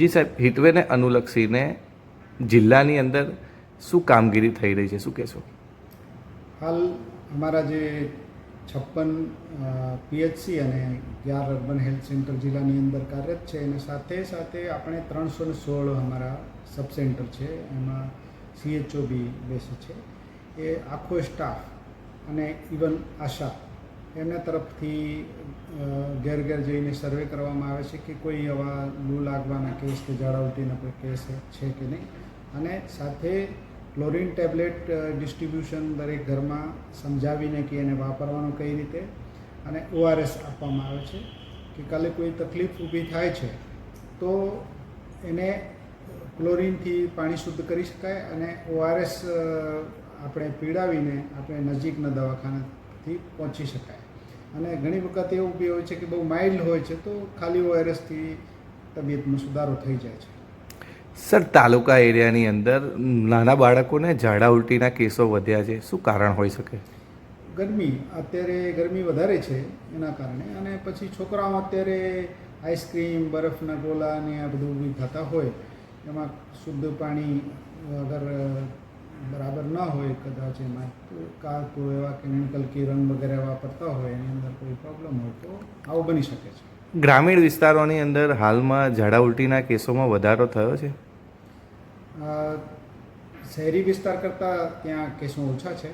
જી સાહેબ હિટવેને અનુલક્ષીને જિલ્લાની અંદર શું કામગીરી થઈ રહી છે? શું કહેશો? હાલ અમારા જે છપ્પન પીએચસી અને અગિયાર અર્બન હેલ્થ સેન્ટર જિલ્લાની અંદર કાર્યરત છે. અને સાથે સાથે આપણે ત્રણસો ને સોળ અમારા સબ સેન્ટર છે. એમાં સીએચઓ બી બેસે છે. એ આખો સ્ટાફ અને ઇવન આશા એમના તરફથી ઘેર ઘેર જઈને સર્વે કરવામાં આવે છે કે કોઈ એવા લૂ લાગવાના કેસ કે ઝાડા કોઈ કેસ છે કે નહીં? અને સાથે ક્લોરીન ટેબ્લેટ ડિસ્ટ્રીબ્યુશન દરેક ઘરમાં સમજાવીને કે એને વાપરવાનું કઈ રીતે? અને ઓઆરએસ આપવામાં આવે છે કે કાલે કોઈ તકલીફ ઊભી થાય છે, તો એને ક્લોરીનથી પાણી શુદ્ધ કરી શકાય અને ઓઆરએસ આપણે પીડાવીને આપણે નજીકના દવાખાનાથી પહોંચી શકાય. અને ઘણી વખત એવું બી હોય છે કે બહુ માઇલ્ડ હોય છે તો ખાલી ઓઆરએસથી તબિયતમાં સુધારો થઈ જાય છે. સર તાલુકા એરિયાની અંદર નાના બાળકોને ઝાડા ઉલટીના કેસો વધ્યા છે. શું કારણ હોઈ શકે? ગરમી અત્યારે ગરમી વધારે છે એના કારણે અને પછી છોકરાઓ અત્યારે આઈસ્ક્રીમ બરફના ગોલા ને આ બધું બી ખાતા હોય એમાં શુદ્ધ પાણી અગર બરાબર ન હોય કદાચ એમાં તો કાં કોઈ એવા કેમિકલ કે રંગ વગેરે વાપરતા હોય એની અંદર કોઈ પ્રોબ્લેમ હોય તો આવું બની શકે છે. ગ્રામીણ વિસ્તારોની અંદર હાલમાં ઝાડા ઉલટીના કેસોમાં વધારો થયો છે? શહેરી વિસ્તાર કરતાં ત્યાં કેસો ઓછા છે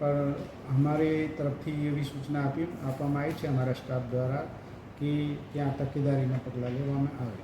પણ અમારી તરફથી એવી સૂચના આપી આપવામાં આવી છે અમારા સ્ટાફ દ્વારા કે ત્યાં તકેદારીના પગલાં લેવામાં આવે.